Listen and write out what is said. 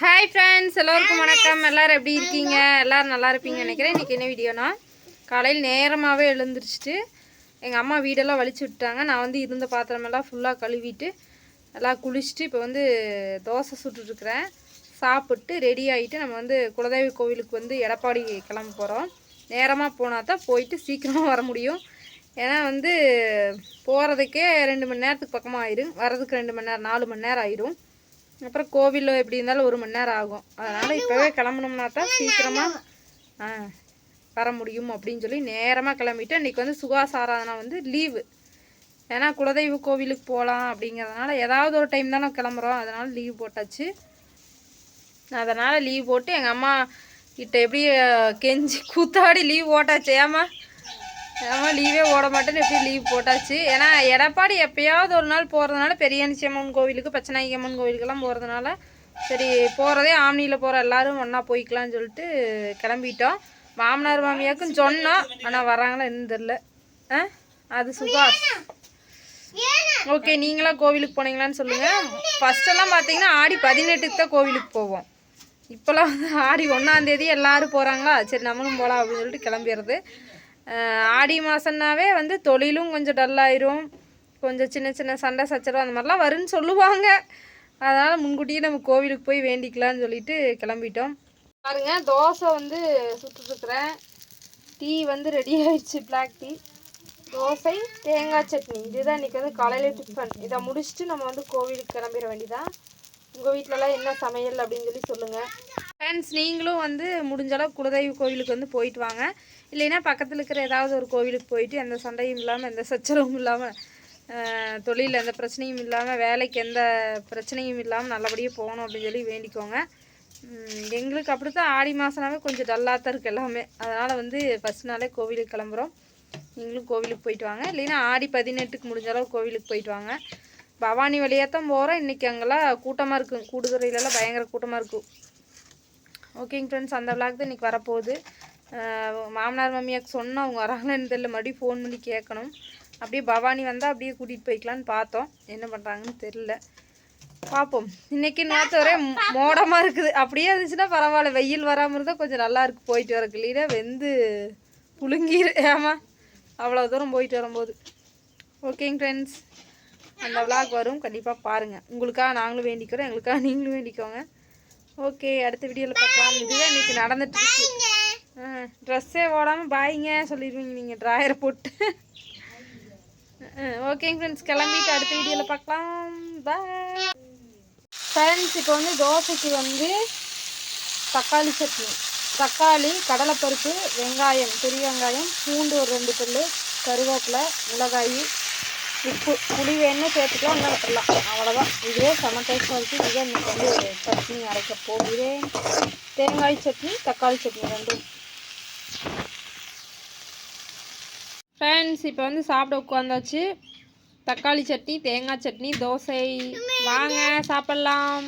Hi friends எல்லோருக்கும் வணக்கம். எல்லாரும் எப்படி இருக்கீங்க? எல்லாரும் நல்லா இருப்பீங்கன்னு நினைக்கிறேன். இன்றைக்கி என்ன வீடியோனா காலையில் நேரமாகவே எழுந்திரிச்சிட்டு எங்கள் அம்மா வீடெல்லாம் வலிச்சு விட்டாங்க நான் வந்து இருந்த பாத்திரமெல்லாம் ஃபுல்லாக கழுவிட்டு எல்லாம் குளிச்சுட்டு இப்போ வந்து தோசை சுட்டுட்ருக்குறேன் சாப்பிட்டு ரெடி ஆகிட்டு நம்ம வந்து குலதெய்வ கோவிலுக்கு வந்து எடப்பாடி கிளம்ப போகிறோம் நேரமாக போனால் தான் போயிட்டு சீக்கிரமாக வர முடியும். ஏன்னா வந்து போகிறதுக்கே ரெண்டு மணி நேரத்துக்கு பக்கமாக ஆயிடும் வர்றதுக்கு ரெண்டு மணி நேரம் நாலு மணி நேரம் ஆயிடும் அப்புறம் கோவிலில் எப்படி இருந்தாலும் ஒரு மணி நேரம் ஆகும். அதனால் இப்போவே கிளம்பணும்னா தான் சீக்கிரமாக ஆ வர முடியும் அப்படின்னு சொல்லி நேரமாக கிளம்பிட்டு அன்றைக்கி வந்து சுகாஸ் ஆராதனை வந்து லீவு. ஏன்னா குலதெய்வ கோவிலுக்கு போகலாம் அப்படிங்கிறதுனால ஏதாவது ஒரு டைம் தானே கிளம்புறோம். அதனால் லீவ் போட்டாச்சு. அதனால் லீவ் போட்டு எங்கள் அம்மா கிட்ட எப்படி கெஞ்சி கூத்தாடி லீவ் போட்டாச்சு ஏமா ஆமாம் லீவே ஓட மாட்டேன்னு எப்படி லீவ் போட்டாச்சு. ஏன்னா எடப்பாடி எப்பயாவது ஒரு நாள் போகிறதுனால பெரிய அம்மன் கோவிலுக்கு பச்சனாயி அம்மன் கோவிலுக்கெல்லாம் போகிறதுனால சரி போகிறதே ஆம்னியில் போகிற எல்லாரும் ஒன்றா போய்க்கலாம்னு சொல்லிட்டு கிளம்பிட்டோம். மாமனார் மாமியாருக்கும் சொன்னோம். ஆனால் வராங்களா என்ன தெரில ஆ? அது சுகா ஓகே நீங்களாம் கோவிலுக்கு போனீங்களான்னு சொல்லுங்கள் ஃபஸ்ட்டெல்லாம் பார்த்தீங்கன்னா ஆடி பதினெட்டுக்கு தான் கோவிலுக்கு போவோம். இப்போல்லாம் வந்து ஆடி ஒன்றாந்தேதி எல்லாரும் போகிறாங்களா சரி நம்மளும் போகலாம் அப்படின்னு சொல்லிட்டு கிளம்பிடுறது. ஆடி மாதம்னாவே வந்து தொழிலும் கொஞ்சம் டல்லாயிரும். கொஞ்சம் சின்ன சின்ன சண்டை சச்சரவு அந்த மாதிரிலாம் வரும்னு சொல்லுவாங்க. அதனால் முன்கூட்டியே நம்ம கோவிலுக்கு போய் வேண்டிக்கலாம்னு சொல்லிட்டு கிளம்பிட்டோம். பாருங்க தோசை வந்து சுட்டுட்ருக்குறேன் டீ வந்து ரெடி ஆயிடுச்சு பிளாக் டீ தோசை தேங்காய் சட்னி. இதுதான் இன்றைக்கி வந்து காலையில் டிஃபன் இதை முடிச்சுட்டு நம்ம வந்து கோவிலுக்கு கிளம்பிட வேண்டியதான் உங்கள் வீட்டிலலாம் என்ன சமையல் அப்படின்னு சொல்லி சொல்லுங்கள் ஃப்ரெண்ட்ஸ் நீங்களும் வந்து முடிஞ்சளவுக்கு குலதெய்வ கோவிலுக்கு வந்து போயிட்டு வாங்க. இல்லைன்னா பக்கத்தில் இருக்கிற ஏதாவது ஒரு கோவிலுக்கு போயிட்டு எந்த சண்டையும் இல்லாமல் எந்த சச்சரவும் இல்லாமல் தொழிலில் எந்த பிரச்சனையும் இல்லாமல் வேலைக்கு எந்த பிரச்சனையும் இல்லாமல் நல்லபடியாக போகணும் அப்படின்னு சொல்லி வேண்டிக்கோங்க. எங்களுக்கு அப்படி தான் ஆடி மாதம்னாவே கொஞ்சம் டல்லாக தான் இருக்குது எல்லாமே. அதனால் வந்து ஃபஸ்ட் நாளே கோவிலுக்கு கிளம்புறோம். நீங்களும் கோவிலுக்கு போயிட்டு வாங்க. இல்லைன்னா ஆடி பதினெட்டுக்கு முடிஞ்சளவு கோவிலுக்கு போயிட்டு வாங்க. பவானி வழியாக தான் போகிறோம் இன்றைக்கி அங்கெல்லாம் கூட்டமாக இருக்கும். கூடுதுறையிலலாம் பயங்கர கூட்டமாக இருக்கும். ஓகேங்க ஃப்ரெண்ட்ஸ் அந்த விளாக் தான் இன்றைக்கி வரப்போகுது. மாமனார் மாமியாக்கு சொன்னால் அவங்க வராங்களான்னு தெரியல. மறுபடியும் ஃபோன் பண்ணி கேட்கணும். அப்படியே பவானி வந்தால் அப்படியே கூட்டிகிட்டு போய்க்கலான்னு பார்த்தோம். என்ன பண்ணுறாங்கன்னு தெரில பார்ப்போம். இன்னைக்கு நேற்று ஒரே மோடமாக இருக்குது. அப்படியே இருந்துச்சுன்னா பரவாயில்ல. வெயில் வராமல் இருந்தால் கொஞ்சம் நல்லாயிருக்கு போயிட்டு வரக்கு. இல்லைன்னா வெந்து புழுங்கிரு. ஏமா அவ்வளோ தூரம் போயிட்டு வரும்போது. ஓகேங்க ஃப்ரெண்ட்ஸ் அந்த விளாக் வரும். கண்டிப்பாக பாருங்கள் உங்களுக்காக நாங்களும் வேண்டிக்கிறோம். எங்களுக்காக நீங்களும் வேண்டிக்கோங்க. ஓகே அடுத்த வீடியோவில் பார்க்கலாம். இதுதான் இன்னைக்கு நடந்துட்டு இருக்கு. ட்ரெஸ்ஸே ஓடாமல் பாய்ங்க சொல்லிடுவீங்க நீங்கள் ட்ராயரை போட்டு. ஓகேங்க ஃப்ரெண்ட்ஸ் கிளம்பிட்டு அடுத்த வீடியோவில் பார்க்கலாம். பாய் ஃப்ரெண்ட்ஸ் இப்போ வந்து தோசைக்கு வந்து தக்காளி சட்னி. தக்காளி கடலைப்பருப்பு வெங்காயம் பெரிய வெங்காயம் பூண்டு ஒரு ரெண்டு பல் கருவேப்பிலை மிளகாய் உப்பு புளி வேணும்னு சேர்த்துக்கலாம் இல்லை விட்டுடலாம் அவ்வளோதான் இதுவே செம டேஸ்ட்டாக இருக்குது இதுவே இன்றைக்கி வந்து சட்னி அரைக்க போகிறேன் தேங்காய் சட்னி தக்காளி சட்னி ரெண்டும். ஃப்ரெண்ட்ஸ் இப்போ வந்து சாப்பிட உட்காந்தாச்சு தக்காளி சட்னி தேங்காய் சட்னி தோசை. வாங்க சாப்பிட்லாம்.